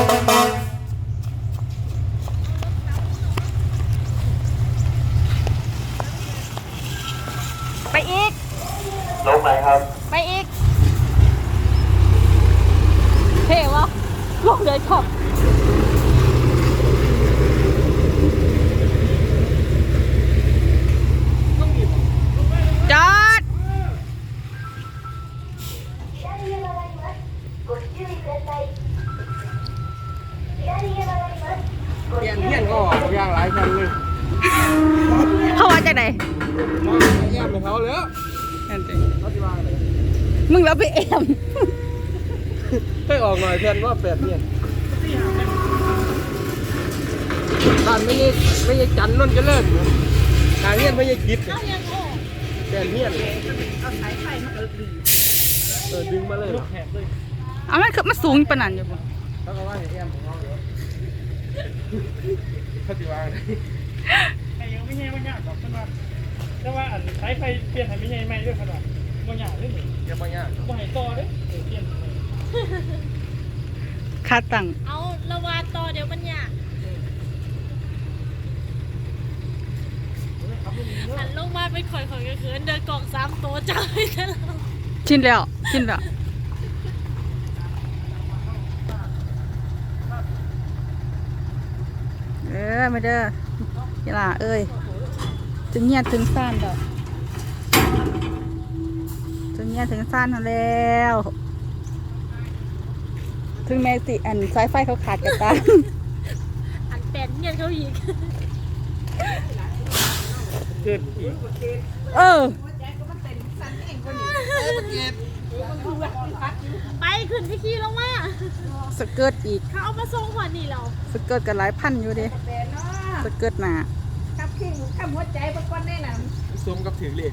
ไปอีก ลงไหนครับ ไปอีกเท่วะลงเลยครับางหลายคันเลยเขาว่าจากไหนมาแย่มไปเขาแล้วนั่นสิเขาที่ว่าอะไรมึงแล้วไปแอมให้ออกหน่อยเพียนว่าแปดเพียนบ้านไม่ใช่ไม่ใช่จันทร์นนท์เจะเลิศการเพียนไม่ใช่คิดเนี่ยแปดเพียนเออดึงมาเลยเหรอเอามันคือมันสูงปานนันอยู่บ่เขาก็ว่าให้แย่มของเขาเหรอ เขาที่ว่าอะไรแต่ยังไม่ใช่ว่ายากหรอกเพื่อนว่าแต่ว่าอันใช้ไฟเปลี่ยนให้ไม่ใช่ไหมด้วยขนาดว่ายากด้วยนี่ยังไม่ยากว่าให้ต่อด้วยเออเปลี่ยนให้ค่าตังค์เอาระวาดต่อเดี๋ยวมันยากหันลงมาเป็นข่อยข่อยก็คือเดินกล่องสามตัวจ้าไปตลอดชินแล้ว ชินแล้ว เออมาเด้อกีฬาเอ้ยถึงเงียถึงซ่านแล้วถึงเงียถึงซ่านแล้ว ถึงแม้สิอันสายไฟเขาขาดกันตามอันแปนเงียนเขาอีกเกิดอีกเออไปขึ้นที่ขี่ลงมาสเกิร์ตอีก เขาเอามาส่งหัวนี่เราสเกิร์ตกันหลายพันอยู่ เดิสเกิร์ตหนาขับขิงขับหัวใจบางคนแน่นอนสมกับถือเลข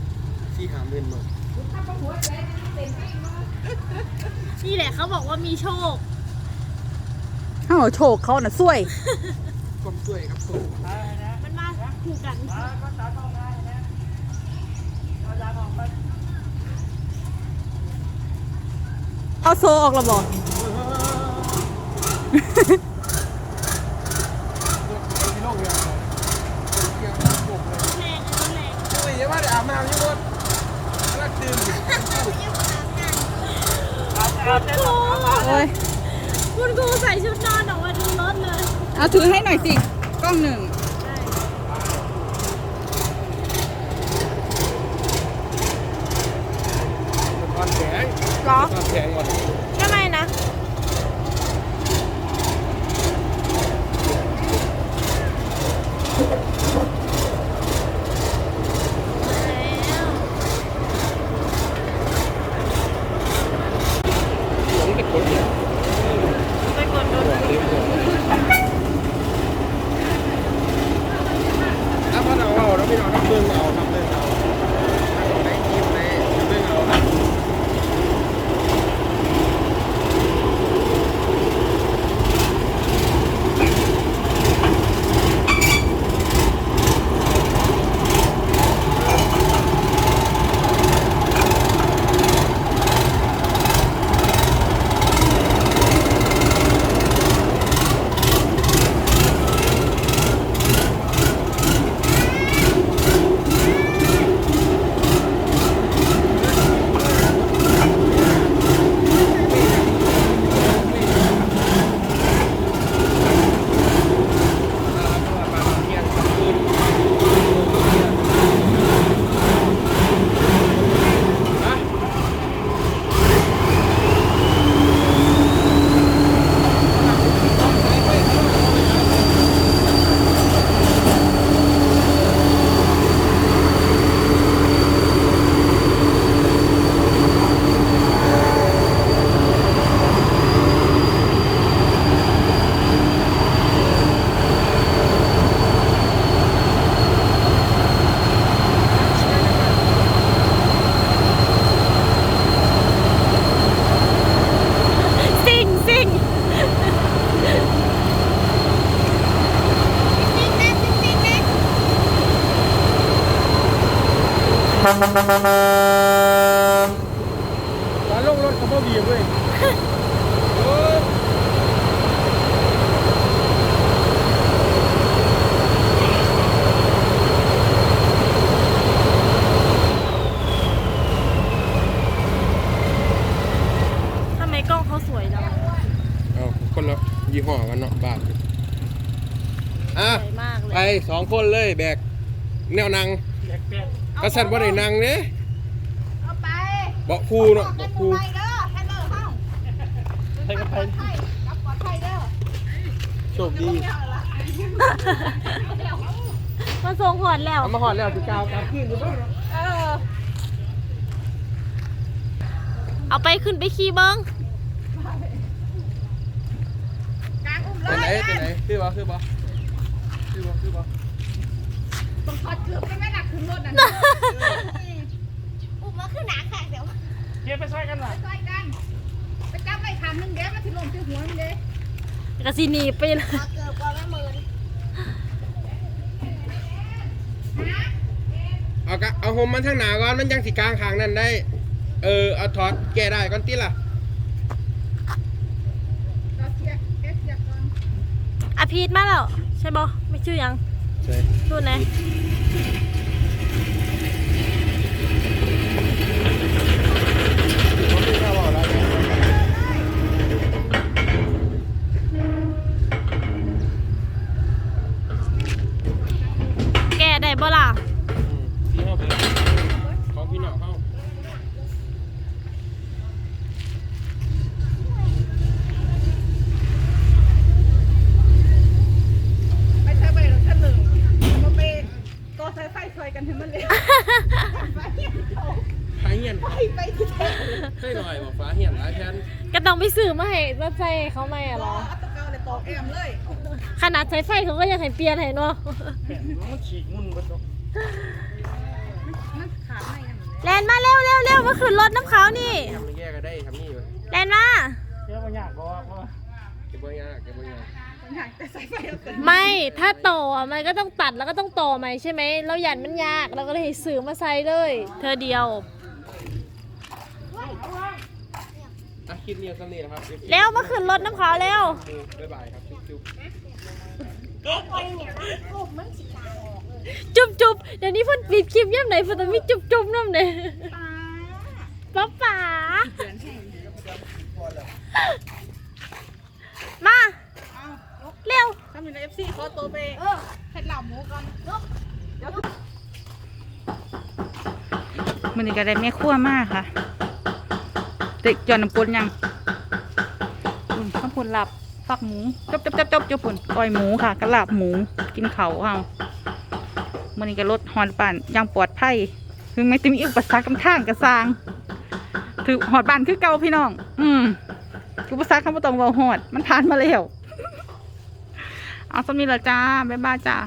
ที่หาเงินมาขับหัวใจมันเป็นให้เนาะนี่แหละเขาบอกว่ามีโชคเฮาโชคเขาน่ะสวยความช่วยครับผมมันมาคู่กันเอาโซออกแล้วบ่ที่โลกเนี่ยเกี่ยวกับผมเลย แรงอันนี้แรง เฮ้ย อย่าว่าแต่อาบน้ำอยังหมดรักตื่นครูโอ้ยคุณครูใส่ชุดนอนออกมาดูรถเลยเอาถือให้หน่อยสิ กล้องหนึ่งตอนแข็งเหรอตอนแข็งก่อน ทำไมนะ ผมเป็นคนเนี่ย ไปกดดู ถ้าพ่อเราเอาเรา ไตอลงรถเขาบ่ดีบเว้ยทำไมกล้องเขาสวยจังอะเอาคนละยี่ห้อกันเนาะบ้านอะเลย ไปสองคนเลยแบกแนวนัง แบกแบก กระสันบ่ได้นังเด้เอาไปเบาะคู่เนาะกัเบาะนหมู่คู่ไปเด้อแค่เด้อเฮาใครก็ไปไทยกลับปลอดภัยเด้อโชคดีมาส่งหอดแล้วเอามาหอดแล้วสิกาวกลับขึ้นอยู่บ่เนาะเออเอาไปขึ้นไปขี่เบิ้งกลางอุ้มเลไปยไหนไปไหนคือบ่คือบ่คือบ่คือบ่ ต้องถอดเกือบได้ไหมล่ะขึ้นรถน่ะอุ้มมาขึ้นหนาแขกเดี๋ยวเกียร์ไปใส่กันหน่อยไปกัน ไปจับไปขามหนึงเดี๋ยวมาที่ลมที่หัวมันเด้กระสีหนีไปเลยถอดเกือบก่อนแม่หมื่นเอากะเอาห่มมันทางหน้าก่อนมันยังสิกลางข้างนั่นได้ เออเอาถอดแก้ได้ก่อนติล่ะเราเสียบเอสเสียบก่อนอาพีทมาแล้ว ใช่บอไม่ชื่อหยังใช่ พูดนะแกได้บ่ล่ะ ที่เฮาเบิ่งของพี่น้องเฮา ไปใช้ไปเราท่านหนึ่งมาไปต่อสายไฟช่วยกันให้มันเร็วไปเหี้ยโอ้ หาเหียน ไปไปที่เทพ ให้หน่อยบอกฟ้าเหียนหลายแทน ก็ต้อง ไปซื้อมาให้รถไฟเขาไหมอะเหรอเอาตะเกาเลยตอกแอมเลยขนาดใช้ไฟเขาก็ยังให้เปลี่ยนให้เนาะแปดมันฉีกมุนเบนดอกมันขาดไม่กันแลนมาเร็วเร็วเร็วมาขึ้นรถน้ำเขานี่ทำไม่แก้ก็ได้ทำนี่อยู่แลนมาเกียร์มันยากบ่เพราะว่าเก็บไว้ยากเก็บไว้ยากผมอยากแต่สายไฟเอาเกินไม่ถ้าต่ออะมันก็ต้องตัดแล้วก็ต้องต่อใหม่ใช่ไหมเราหยันมันยากเราก็เลยให้ซื้อมาใส่เลย เธอเดียว อะ คลิปนี้สำนี้นะครับเร็วมาขึ้นรถน้ำเขาเร็วบ๊ายบายครับจุ๊บจุบจุบเดี๋ยวนี้เพ่นปิดคลิปย่ำไหนเพ่นต้องมีจุบจุบน้ำเนี่ยป๊าป๋ามาเร็วทำอยู่ในเอฟซีขอตัวไปเออเห็ดเหล่าหมูก่อนเนาะเดี๋ยวมันนี่ก็ได้แม่ครัวมากค่ะเด็กจอนน้ำปนยังข้าวผลหลับฟักหมูจบจบจบจบจบผลก้อยหมูค่ะกระลาบหมูกินเขาเอามันนี่ก็รถฮอนป่นยังปลอดภัยถึงไม่จะมีอุปสรรคกำทางกระซางถือหอดบ้านคือเก่าพี่น้อง อืมอุปสรรคเขาไม่ต้องเว่าหอด มันผ่านมาแล้ว เอาสมีละจ้า บ๊ายบายจ้า